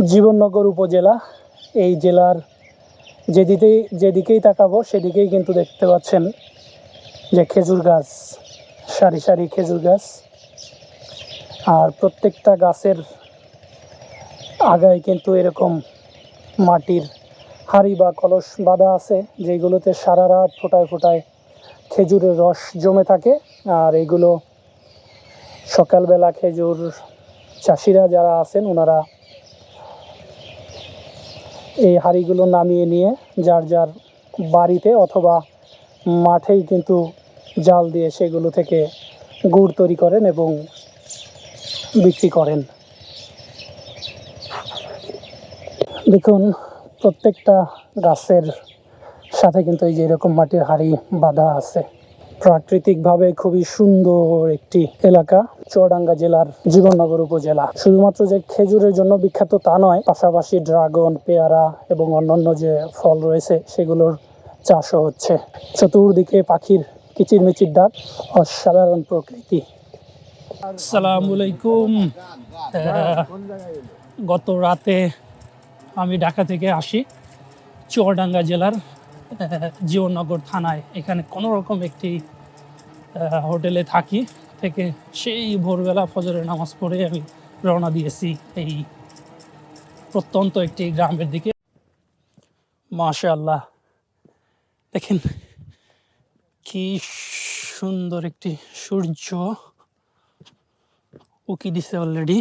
জীবননগর উপজেলা। এই জেলার যেদিকেই যেদিকেই তাকাবো, সেদিকেই কিন্তু দেখতে পাচ্ছেন যে খেজুর গাছ, সারি সারি খেজুর গাছ। আর প্রত্যেকটা গাছের আগায় কিন্তু এরকম মাটির হাঁড়ি বা কলস বাঁধা আছে, যেগুলোতে সারা রাত ফোটায় ফোটায় খেজুরের রস জমে থাকে। আর এগুলো সকালবেলা খেজুর চাষিরা যারা আছেন, ওনারা এই হাঁড়িগুলো নামিয়ে নিয়ে যার যার বাড়িতে অথবা মাঠেই কিন্তু জাল দিয়ে সেগুলো থেকে গুড় তৈরি করেন এবং বিক্রি করেন। দেখুন, প্রত্যেকটা গাছের সাথে কিন্তু এই যে এরকম মাটির হাঁড়ি বাঁধা আছে। প্রাকৃতিকভাবে খুবই সুন্দর একটি এলাকা, চুয়াডাঙ্গা জেলার জীবননগর উপজেলা। শুধুমাত্র যে খেজুরের জন্য বিখ্যাত তা নয়, পাশাপাশি ড্রাগন, পেয়ারা এবং অন্যান্য যে ফল রয়েছে, সেগুলোর চাষও হচ্ছে। চতুর্দিকে পাখির কিচিরমিচির ডাক, অসাধারণ প্রকৃতি। আসসালামু আলাইকুম গত রাতে আমি ঢাকা থেকে আসি, চুয়াডাঙ্গা জেলার জীবননগর থানায় এখানে কোনো রকম একটি হোটেলে থাকি থেকে সেই ভোরবেলা ফজরের নামাজ পড়ে আমি রওনা দিয়েছি এই প্রত্যন্ত একটি গ্রামের দিকে। মাশাআল্লাহ। দেখেন কি সুন্দর একটি সূর্য উকি দিছে অলরেডি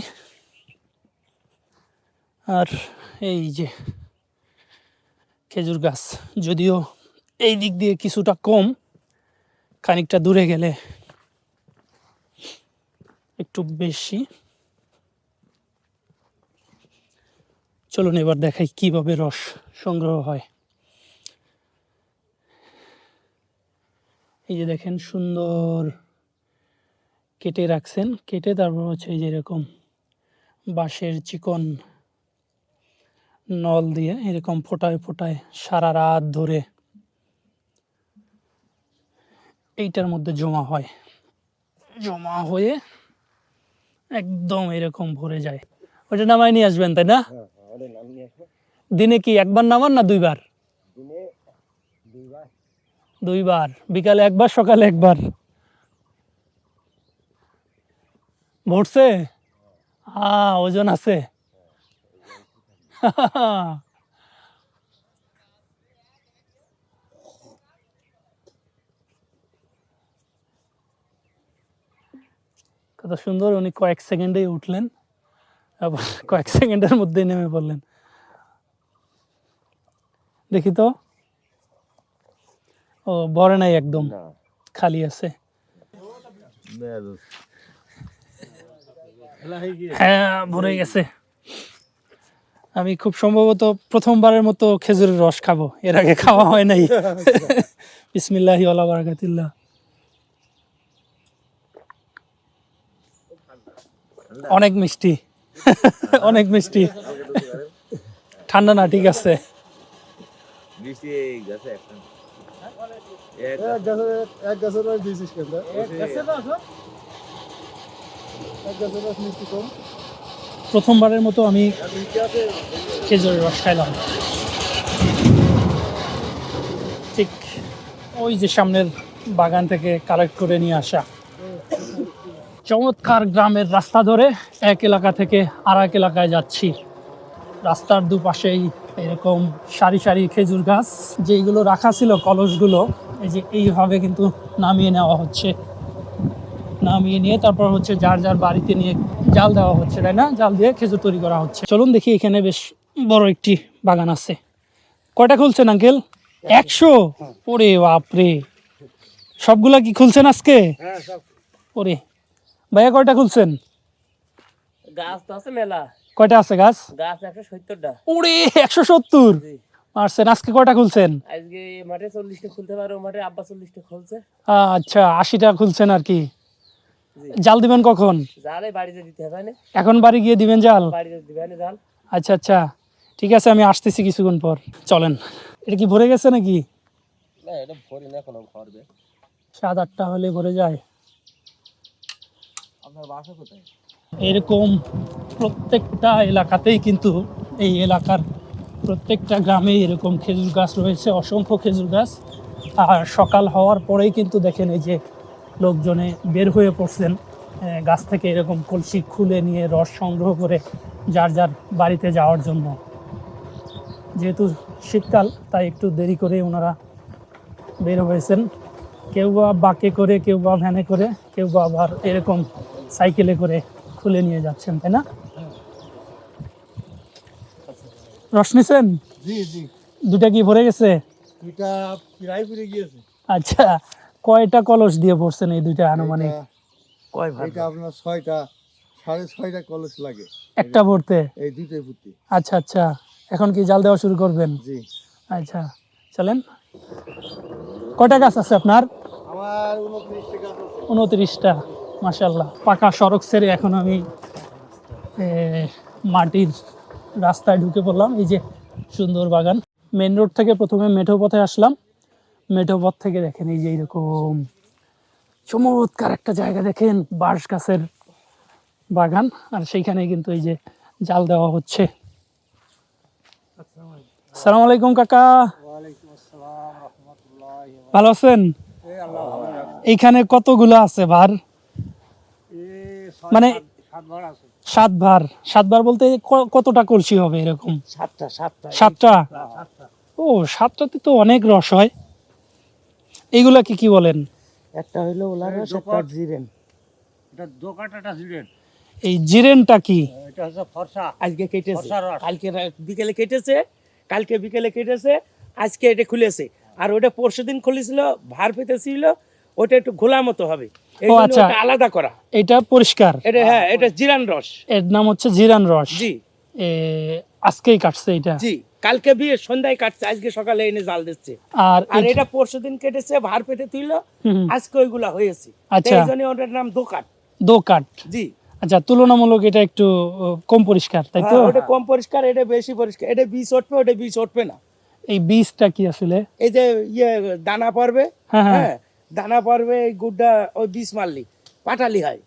আর এই যে খেজুর গাছ। যদিও এই দিক দিয়ে কিছুটা কম, খানিকটা দূরে গেলে একটু বেশি। চলুন এবার দেখাই কীভাবে রস সংগ্রহ হয়। এই যে দেখেন সুন্দর কেটে রাখছেন। কেটে তারপর হচ্ছে এই যে এরকম বাঁশের চিকন নল দিয়ে এরকম ফোটায় ফোটায় সারা রাত ধরে এইটার মধ্যে জমা হয়। জমা হয়ে একদম এরকম ভরে যায়। ওইটা নামায় নিয়ে আসবেন তাই না? দিনে কি একবার নামান না দুইবার। দুইবার বিকালে একবার সকালে একবার? ভরছে? আ ওজন আছে? কত সুন্দর উনি কয়েক সেকেন্ডেই উঠলেন। আবার কয়েক সেকেন্ডের মধ্যেই নেমে পড়লেন। দেখি তো। ও ভরে নাই একদম। খালি আছে। হ্যাঁ ভরে গেছে। আমি খুব সম্ভবত প্রথমবারের মতো খেজুরের রস খাব। এর আগে খাওয়া হয় নাই। বিসমিল্লাহি আলা বারাকাতিল্লাহ। অনেক মিষ্টি। অনেক মিষ্টি। ঠান্ডা না ঠিক আছে। এক গাছের রস মিষ্টি কম। প্রথমবারের মতো আমি খেজুরের রস খাইলাম। ঠিক ওই যে সামনের বাগান থেকে কালেক্ট করে নিয়ে আসা। চমৎকার গ্রামের রাস্তা ধরে এক এলাকা থেকে আর এক এলাকায় যাচ্ছি। রাস্তার দুপাশেই এরকম সারি সারি খেজুর গাছ, যেইগুলো রাখা ছিল কলসগুলো, এই যে এইভাবে কিন্তু নামিয়ে নেওয়া হচ্ছে। নামিয়ে নিয়ে তারপর হচ্ছে যার যার বাড়িতে নিয়ে জাল দেওয়া হচ্ছে তাই না? জাল দিয়ে খেজুর তৈরি করা হচ্ছে। চলুন দেখি এখানে বেশ বড় একটি বাগান আছে। কয়টা খুলছেন আঙ্কেল? একশো? ওরে বাপরে। সবগুলা কি খুলছেন আজকে? ওরে। ভাইয়া কয়টা খুলছেন? গাছ তো আছে মেলা। কয়টা আছে গাছ? গাছ একশো সত্তরটা। ওরে একশো সত্তর? মারছেন আজকে কয়টা খুলছেন? আজকে মাঠে চল্লিশটা খুলতে পারো মাঠে আব্বা চল্লিশটা খুলছে। আচ্ছা আশিটা খুলছেন আর কি। জাল দিবেন কখন? জালে বাড়িতে দিতে হবে না? এখন বাড়ি গিয়ে দিবেন জাল? বাড়িতে দিবে জাল? আচ্ছা আচ্ছা। ঠিক আছে আমি আসতেছি কিছুক্ষণ পর। চলেন। এটা কি ভরে গেছে নাকি? না এটা ভরি না এখন ভরবে। সাত আটটা হলে ভরে যায়। আপনার বাসা কোথায়? এরকম প্রত্যেকটা এলাকাতেই কিন্তু এই এলাকার প্রত্যেকটা গ্রামে এরকম খেজুর গাছ রয়েছে অসংখ্য খেজুর গাছ। আর সকাল হওয়ার পরেই কিন্তু দেখেন এই যে লোকজনে বের হয়ে পড়ছেন গাছ থেকে এরকম কলসি খুলে নিয়ে রস সংগ্রহ করে যার যার বাড়িতে যাওয়ার জন্য। যেহেতু শীতকাল তাই একটু দেরি করে ওনারা বের হয়েছেন। কেউ বা বাকে করে কেউ বা ভ্যানে করে কেউ বা আবার এরকম সাইকেলে করে খুলে নিয়ে যাচ্ছেন তাই না? রস নিছেন? জি জি। দুটা কি ভরে গেছে? এটা প্রায় ফিরে গিয়েছে। আচ্ছা কয়টা কলস দিয়ে পড়ছেন এই দুইটা আনুমানিক? এটা- এটা আপনার ছয়টা সাড়ে ছয়টা কলস লাগে। একটা ভরতে? এই দুইটাই ফুটি আচ্ছা আচ্ছা। এখন কি জাল দেওয়া শুরু করবেন? জি। আচ্ছা চলেন। কয়টা গাছ আছে আপনার? আমার উনত্রিশটা মাসাল্লাহ পাকা সড়ক ছেড়ে এখন আমি মাটির রাস্তায় ঢুকে পড়লাম। এই যে সুন্দর বাগান। মেন রোড থেকে প্রথমে মেঠো পথে আসলাম। মেঠো পথ থেকে দেখেন এই যে এইরকম চমৎকার একটা জায়গা দেখেন বাঁশ গাছের বাগান। আর সেইখানে কিন্তু এই যে জাল দেওয়া হচ্ছে। সালাম আলাইকুম কাকা। ভালো আছেন? এইখানে কতগুলো আছে ভার? মানে সাত- ভার। সাত ভার বলতে কতটা কলসি হবে এরকম? সাতটা। সাতটা? ও সাতটাতে তো অনেক রস হয়। এইগুলা কি কি বলেন? একটা হইল ওলার রস একটা জিরেন। এটা দোকানটা জিরেন। এই জিরেনটা কি? এটা হচ্ছে ফর্সা। আজকে কেটেছে। ফর্সা রস। কালকে বিকেলে কেটেছে কালকে বিকেলে কেটেছে আজকে এটা খুলেছে। আর ওটা পরশু দিন খুলেছিল ভার পেতেছিল ওটা একটু ঘোলা মতো হবে। এই ও জন্য আচ্ছা। ওটা আলাদা করা। এটা পরিষ্কার? এটা হ্যাঁ এটা জিরান রস। এর নাম হচ্ছে জিরান রস। জি। এ, আজকেই কাটছে এটা? জি। কালকে বিয়ে সন্ধ্যায় কাটছে আজকে সকালে এনে জাল দিচ্ছে। আর আর এটা পরশু দিন কেটেছে ভার পেতে তুইল আজকে ওইগুলা হয়েছে। আচ্ছা। এই জন্য ওটার নাম দোকান। দো কাট জি। আচ্ছা তুলনামূলক এটা একটু কম পরিষ্কার তাই তো? হ্যাঁ, ওটা কম পরিষ্কার এটা বেশি পরিষ্কার। এটা বীজ উঠবে ওটা বীজ উঠবে না। এই বীজটা কি আসলে? এই যে ইয়ে দানা পড়বে হ্যাঁ, হ্যাঁ। হ্যাঁ দানা পড়বে এই গুড়টা ওই বীজ মারলি পাটালি হয়।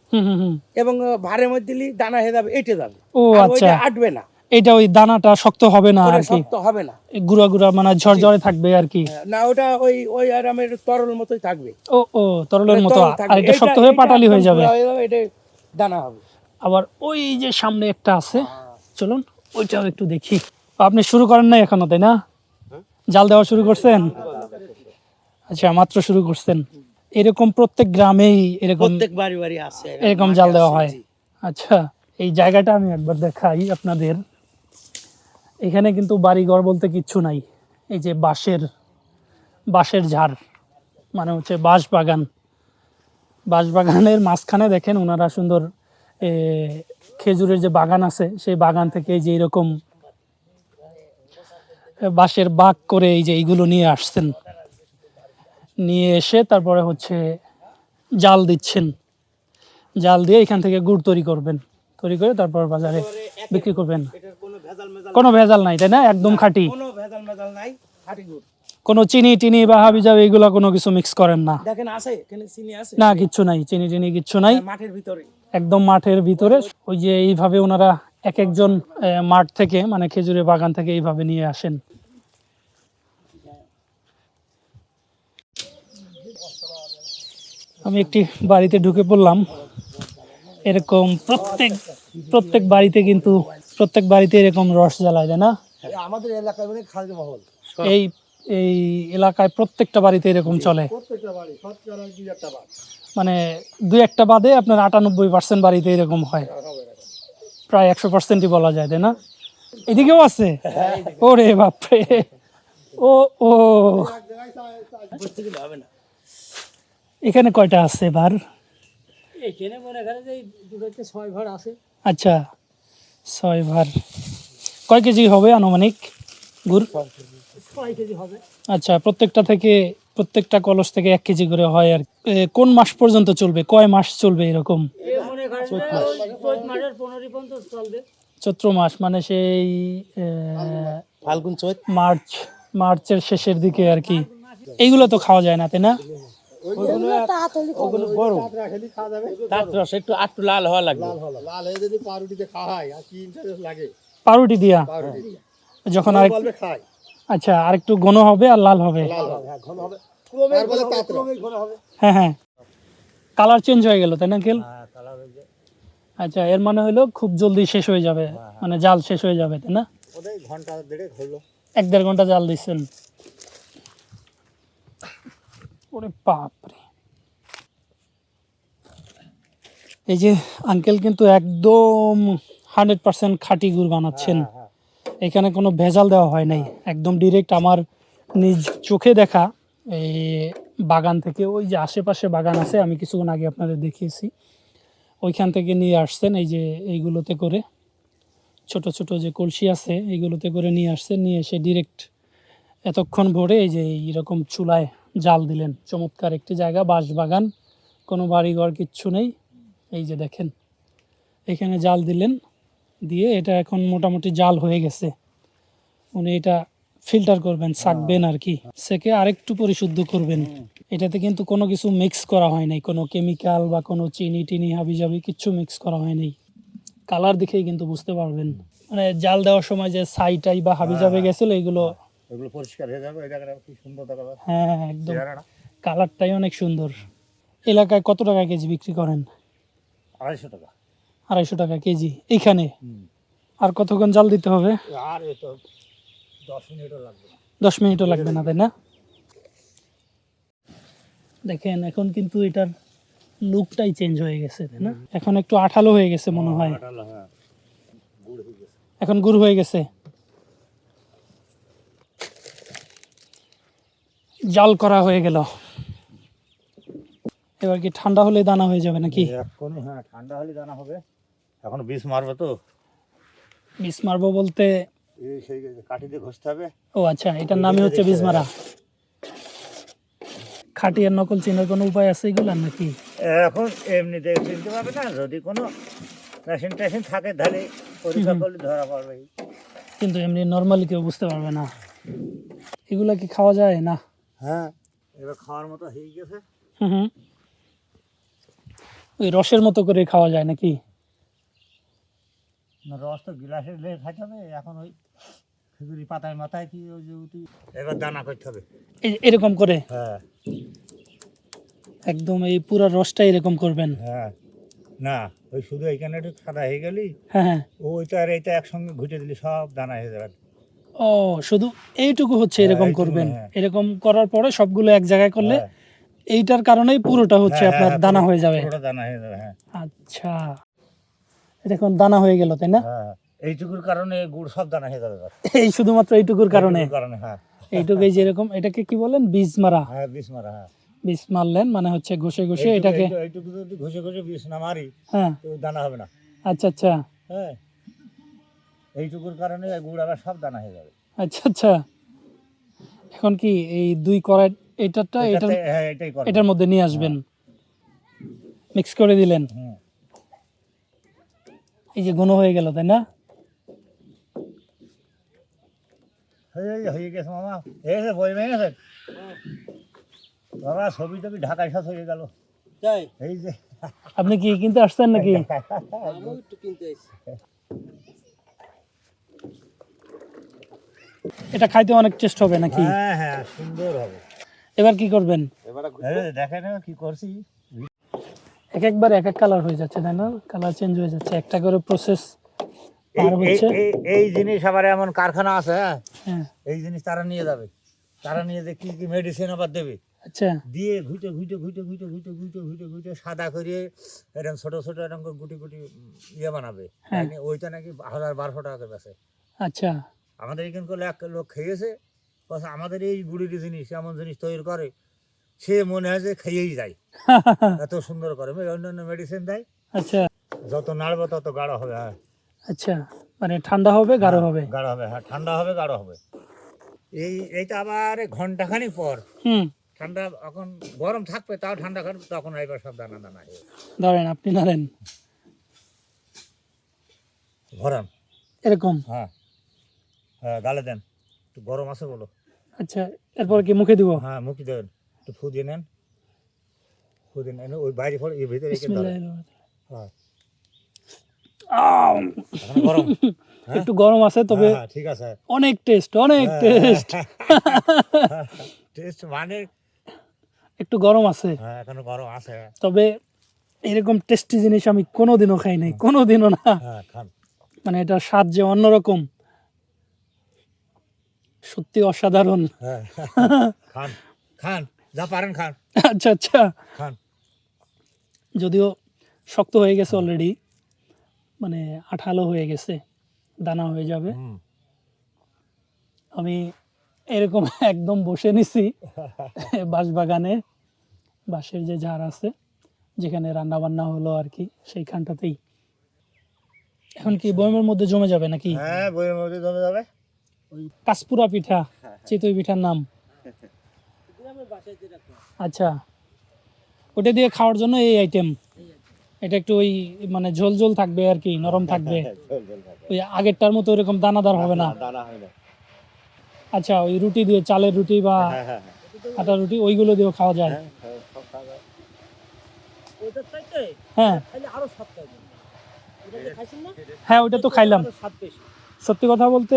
এবং ভারের মধ্যে দিলি দানা হয়ে যাবে এটে যাবে। ও আচ্ছা। আটবে না। এটা ওই দানাটা শক্ত হবে না আর কি। শক্ত হবে না। গুড়া গুড়া মানে ঝরঝরে থাকবে আর কি। না ওটা ওই ওই আরামের তরল মতোই থাকবে। ও ও তরলের মতো। আর এটা শক্ত হয়ে পাটালি হয়ে যাবে। এটা দানা হবে। আবার ওই যে সামনে একটা আছে। চলুন ওইটাও একটু দেখি। আপনি শুরু করেন নাই এখনও তাই না? জাল দেওয়া শুরু করছেন? আচ্ছা মাত্র শুরু করছেন। এরকম প্রত্যেক গ্রামেই এরকম প্রত্যেক বাড়ি বাড়ি আছে। এরকম জাল দেওয়া হয়। আচ্ছা এই জায়গাটা আমি একবার দেখাই আপনাদের। এখানে কিন্তু বাড়িঘর বলতে কিচ্ছু নাই। এই যে বাঁশের বাঁশের ঝাড় মানে হচ্ছে বাঁশ বাগান বাঁশ বাগানের মাঝখানে দেখেন ওনারা সুন্দর খেজুরের যে বাগান আছে, সেই বাগান থেকে যে এরকম বাঁশের বাগ করে এই যে এইগুলো নিয়ে আসছেন। নিয়ে এসে তারপরে হচ্ছে জাল দিচ্ছেন। জাল দিয়ে এখান থেকে গুড় তৈরি করবেন। তৈরি করে তারপর বাজারে বিক্রি করবেন। কোনো ভেজাল নাই তাই না? একদম খাঁটি। কোনো ভেজাল মেজাল নাই খাঁটি গুড়। কোনো চিনি টিনি বা হাবি যাবে এগুলো কোনো কিছু মিক্স করেন না। দেখেন আছে এখানে চিনি আছে। না কিচ্ছু নাই চিনি টিনি কিচ্ছু নাই। মাঠের ভিতরে। একদম মাঠের ভিতরে। ওই যে এইভাবে ওনারা এক একজন মাঠ থেকে মানে খেজুরের বাগান থেকে এইভাবে নিয়ে আসেন। আমি একটি বাড়িতে ঢুকে পড়লাম। এরকম প্রত্যেক প্রত্যেক বাড়িতে কিন্তু প্রত্যেক বাড়িতে এরকম রস জ্বালায় তাই না? আমাদের এলাকায় মানে খাদ্য মহল। এই এই এলাকায় প্রত্যেকটা বাড়িতে এরকম চলে। মানে দুই একটা বাদে আপনার আটানব্বই পার্সেন্ট বাড়িতে এরকম হয়। প্রায় একশো পার্সেন্টই বলা যায় তাই না? এদিকেও আছে? ওরে বাপরে। ও ও। এখানে কয়টা আছে এবার? এখানে মনে করে যে দুটোতে ছয় ঘর আছে। আচ্ছা। ছয় ভার কয় কেজি হবে আনুমানিক? গুড় কেজি আচ্ছা প্রত্যেকটা থেকে প্রত্যেকটা কলস থেকে এক কেজি করে হয় আর কোন মাস পর্যন্ত চলবে? কয় মাস চলবে এরকম? চৈত্র মাস মানে সেই ফাল্গুন চৈত। মার্চ মার্চের শেষের দিকে আর কি। এইগুলো তো খাওয়া যায় না তাই না? ওগুলো ওগুলো বড় তার রস একটু আটটু লাল হওয়া লাগবে। লাল হয়ে যদি পাউরুটিতে খাওয়া হয় আর কি ইন্টারেস্ট লাগে? পাউরুটি দিয়া? যখন আর খায়। আচ্ছা আর একটু ঘন হবে আর লাল হবে? হ্যাঁ হ্যাঁ কালার চেঞ্জ হয়ে গেল তাই না কেল আচ্ছা এর মানে হলো খুব জলদি শেষ হয়ে যাবে মানে জাল শেষ হয়ে যাবে তাই না? ঘণ্টা দেড়েক হলো। এক দেড় ঘণ্টা জাল দিচ্ছেন। ওরে বাপরে। এই যে আঙ্কেল কিন্তু একদম হান্ড্রেড পার্সেন্ট খাঁটি গুড় বানাচ্ছেন। এখানে কোনো ভেজাল দেওয়া হয় নাই। একদম ডিরেক্ট আমার নিজ চোখে দেখা। এই বাগান থেকে ওই যে আশেপাশে বাগান আছে আমি কিছুক্ষণ আগে আপনাদের দেখিয়েছি। ওইখান থেকে নিয়ে আসছেন এই যে এইগুলোতে করে ছোট ছোট যে কলসি আছে এইগুলোতে করে নিয়ে আসছেন। নিয়ে এসে ডিরেক্ট এতক্ষণ ভরে এই যে এইরকম চুলায় জাল দিলেন। চমৎকার একটি জায়গা বাঁশ বাগান কোনো বাড়িঘর কিচ্ছু নেই। এই যে দেখেন এখানে জাল দিলেন দিয়ে এটা এখন মোটামুটি জাল হয়ে গেছে। উনি এটা ফিল্টার করবেন সাকবেন আর কি সেকে আরেকটু পরিশুদ্ধ করবেন। এটাতে কিন্তু কোনো কিছু মিক্স করা হয় নাই। কোনো কেমিক্যাল বা কোনো চিনি টিনি হাবি জাবি কিচ্ছু মিক্স করা হয় নাই। কালার দেখেই কিন্তু বুঝতে পারবেন। মানে জাল দেওয়ার সময় যে ছাইটাই বা হাবি যাবে গেছিল এগুলো এগুলো পরিষ্কার হয়ে যাবে এটা কি সুন্দর দেখাবে হ্যাঁ হ্যাঁ, একদম। কালারটাই অনেক সুন্দর। এলাকায় কত টাকা কেজি বিক্রি করেন? আড়াইশো টাকা। আড়াইশো টাকা কেজি এইখানে? আর কতক্ষণ জাল দিতে হবে? আর তো দশ মিনিটও লাগবে। দশ মিনিটও লাগবে না তাই না? দেখেন এখন কিন্তু এটার লুকটাই চেঞ্জ হয়ে গেছে তাই না? এখন একটু আঠালো হয়ে গেছে মনে হয়। হ্যাঁ। এখন গুড় হয়ে গেছে। জাল করা হয়ে গেল। এবার কি ঠান্ডা হলে দানা হয়ে যাবে নাকি? এখনই হ্যাঁ ঠান্ডা হলে দানা হবে। এখন বিষ মারবে তো। বিষ মারবো বলতে? এই সেই কাঠি দিয়ে ঘষতে হবে। ও আচ্ছা এটার নামই হচ্ছে বীজ মারা। খাটিয়ার নকল চিনার কোনো উপায় আছে এগুলার নাকি? এখন এমনিতে চিনতে পারবে না যদি কোনো মেশিন টেশিন থাকে তাহলে পরীক্ষা করলে ধরা পড়বে কিন্তু এমনি নর্মালি কেউ বুঝতে পারবে না। এগুলা কি খাওয়া যায় না? হ্যাঁ। এবার খাওয়ার মতো হয়ে গেছে। হুম হুম। ওই রসের মতো করে খাওয়া যায় নাকি? রস তো গিলাসে লেগে খাইতে হবে এখন ওই খেজুরি পাতায় মাথায় কি ওই যে উঠি এবার দানা করতে হবে। এরকম করে? হ্যাঁ। একদম এই পুরো রসটা এরকম করবেন? হ্যাঁ। না ওই শুধু এইখানে একটু সাদা হয়ে গেলি হ্যাঁ হ্যাঁ। ওইটা আর এইটা একসঙ্গে ঘুটে দিলি সব দানা হয়ে যাবে। ও শুধু এইটুকু হচ্ছে হ্যাঁ, এরকম করবেন। হ্যাঁ। এরকম করার পরে সবগুলো এক জায়গায় করলে হ্যাঁ। এইটার কারণেই পুরোটা হচ্ছে আপনার দানা হয়ে যাবে। দানা হয়ে যাবে হ্যাঁ। আচ্ছা। এটা এখন দানা হয়ে গেল তাই না? এইটুকুর কারণে গুড় সব দানা হয়ে যাবে। এই শুধুমাত্র এইটুকুর কারণে? কারণে হ্যাঁ। এইটুকুই যেরকম এটাকে কি বলেন? বীজ মারা। হ্যাঁ বিষ মারা হ্যাঁ। বীজ মারলেন মানে হচ্ছে ঘষে ঘষে এটাকে এইটুকু- যদি ঘষে ঘষে বিষ না মারি হ্যাঁ। তো দানা হবে না। আচ্ছা আচ্ছা। হ্যাঁ। এইটুকুর কারণে গুড় আবার সব দানা হয়ে যাবে। আচ্ছা আচ্ছা। এখন কি এই দুই কড়াই এটাটা এটার হ্যাঁ এটার মধ্যে নিয়ে আসবেন? মিক্স করে দিলেন? এই যে ঘন হয়ে গেল তাই না? হয়ে হয়ে গেছে মামা। বই বাবা ছবি টবি ঢাকায় সব হয়ে গেল? এই যে। আপনি কি কিনতে আসছেন নাকি? কিনতে এটা খাইতে অনেক টেস্ট হবে নাকি? হ্যাঁ হ্যাঁ সুন্দর হবে। এবার কি করবেন? এই দেখেন কি করছি। এক একবার এক এক কালার হয়ে যাচ্ছে তাই না? কালার চেঞ্জ হয়ে যাচ্ছে একটা করে প্রসেস এই- পার হচ্ছে। এই- এই জিনিস আবার এমন কারখানা আছে হ্যাঁ? হ্যাঁ। এই জিনিস তারা নিয়ে যাবে। তারা নিয়ে যে কি কি মেডিসিন আবার দেবে। আচ্ছা। দিয়ে ঘুটে ঘুটে ঘুটে ঘুটে ঘুটে ঘুটে ঘুটে ঘুটে সাদা করে এরকম ছোট ছোট এরকম করে গুটি গুটি ইয়ে বানাবে। হ্যাঁ। মানে ওইটা নাকি হাজার বারোশো টাকা করে বেচে। আচ্ছা। আমাদের এখান করে এক লোক খেয়েছে বলছে আমাদের এই গুড়ির জিনিস এমন জিনিস তৈরি করে সে মনে হয় যে খেয়েই যায়। এত সুন্দর করে অন্যান্য মেডিসিন দেয়। আচ্ছা। যত নাড়বে তত গাঢ় হবে হ্যাঁ। আচ্ছা মানে ঠান্ডা হবে গাঢ় হবে? গাঢ় হবে হ্যাঁ ঠান্ডা হবে গাঢ় হবে। এই এইটা আবার ঘন্টাখানি পর। হুম। ঠান্ডা এখন গরম থাকবে তাও ঠান্ডা খাবে তখন এবার সব দানা দানা হয়ে ধরেন আপনি ধরেন ভরান এরকম? হ্যাঁ হ্যাঁ। গালে দেন। একটু গরম আছে বলো। আচ্ছা এরপর কি মুখে দিব? হ্যাঁ মুখি দেবেন একটু ফু দিয়ে নেন। ওদিন এনে ওই বাইরে ফলে এর ভিতরে রেখে হ্যাঁ। গরম। হ্যাঁ? একটু গরম আছে তবে হ্যাঁ, হ্যাঁ, ঠিক আছে। অনেক টেস্ট অনেক হ্যাঁ। টেস্ট। টেস্ট মানে? একটু গরম আছে। হ্যাঁ এখনও গরম আছে। তবে এরকম টেস্টি জিনিস আমি কোনোদিনও খাই নাই কোনোদিনও না। হ্যাঁ মানে এটার স্বাদ যে অন্যরকম। সত্যি অসাধারণ। হ্যাঁ। খান খান যা পারেন খান। আচ্ছা আচ্ছা। খান। যদিও শক্ত হয়ে গেছে অলরেডি মানে আঠালো হয়ে গেছে দানা হয়ে যাবে। আমি এরকম একদম বসে নিছি বাঁশবাগানে বাঁশের যে ঝাড় আছে যেখানে রান্না বান্না হলো আর কি সেইখানটাতেই। এখন কি বয়মের মধ্যে জমে যাবে নাকি? হ্যাঁ বইয়ের মধ্যে জমে যাবে। কাসপুরা পিঠা চিতই পিঠার নাম। আচ্ছা ওটা দিয়ে খাওয়ার জন্য এই আইটেম এটা একটু ওই মানে ঝোল ঝোল থাকবে আর কি নরম থাকবে। ওই আগেরটার মতো এরকম দানাদার হবে না? দানা হয় না। আচ্ছা ওই রুটি দিয়ে চালের রুটি বা হ্যাঁ হ্যাঁ আটা রুটি ওইগুলো দিয়েও খাওয়া যায়? হ্যাঁ, হ্যাঁ, হ্যাঁ। হ্যাঁ ওইটা তো খাইলাম। সত্যি কথা বলতে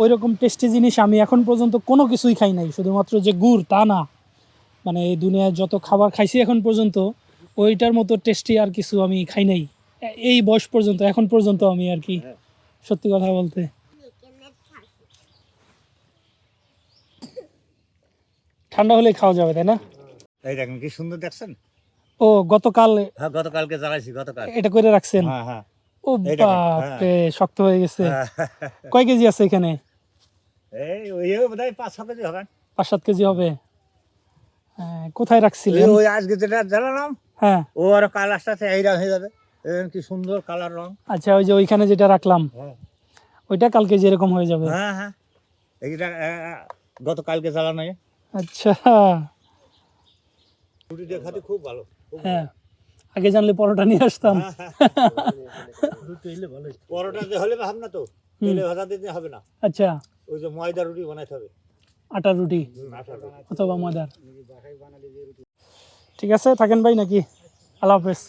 ওই রকম টেস্টি জিনিস আমি এখন পর্যন্ত কোনো কিছুই খাই নাই। শুধুমাত্র যে গুড় তা না। মানে এই দুনিয়ায় যত খাবার খাইছি এখন পর্যন্ত ওইটার মতো টেস্টি আর কিছু আমি খাই নাই। এই বয়স পর্যন্ত এখন পর্যন্ত আমি আর কি সত্যি কথা বলতে। ঠান্ডা হলে খাওয়া যাবে তাই না? এই দেখেন কি সুন্দর দেখছেন? ও গতকাল হ্যাঁ গতকালকে জ্বালাইছি গতকাল। এটা করে রাখছেন? হ্যাঁ হ্যাঁ। ও এই বাপরে শক্ত হয়ে গেছে। হ্যাঁ। কয় কেজি আছে এখানে? এই ওই বোধ পাঁচ ছ কেজি হবে। পাঁচ সাত কেজি হবে। হ্যাঁ, কোথায় রাখছিলেন ওই- আজকে যেটা জ্বালালাম হ্যাঁ। ও আর কালার সাথে এইরা হয়ে যাবে। কি সুন্দর কালার রং। আচ্ছা ওই যে ওইখানে যেটা রাখলাম হ্যাঁ। ওইটা কালকে যেরকম হয়ে যাবে। হ্যাঁ হ্যাঁ। এইটা আহ, গতকালকে জ্বালানো আচ্ছা। রুটি খুব ভালো। হ্যাঁ। আগে জানলে পরোটা নিয়ে আসতাম। পরোটা হলে ভাব না তো তেলে ভাজা দিতে হবে না। আচ্ছা। ওই যে ময়দা রুটি বানাইতে হবে। আটা আটার রুটি। অথবা ময়দার। ঠিক আছে থাকেন ভাই নাকি? আল্লাহ হাফেজ।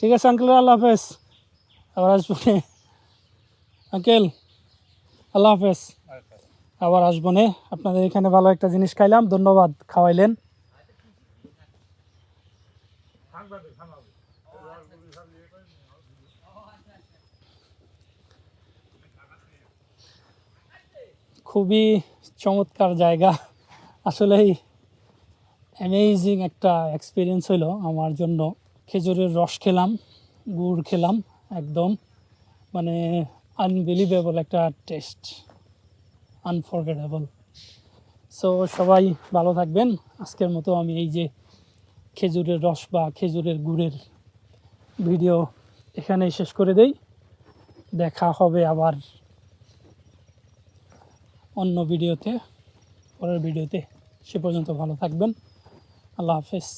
ঠিক আছে আঙ্কেল আল্লাহ হাফেজ। আবার আসব নে। আঙ্কেল আল্লাহ হাফেজ। আবার আসব নে। আপনাদের এখানে ভালো একটা জিনিস খাইলাম ধন্যবাদ। খাওয়াইলেন। খুবই চমৎকার জায়গা। আসলেই অ্যামেজিং একটা এক্সপিরিয়েন্স হলো আমার জন্য। খেজুরের রস খেলাম, গুড় খেলাম, একদম মানে আনবিলিভেবল একটা টেস্ট আনফরগেটেবল সো সবাই ভালো থাকবেন। আজকের মতো আমি এই যে খেজুরের রস বা খেজুরের গুড়ের ভিডিও এখানেই শেষ করে দেই। দেখা হবে আবার। অন্য ভিডিওতে পরের ভিডিওতে সে পর্যন্ত ভালো থাকবেন। আল্লাহ হাফেজ।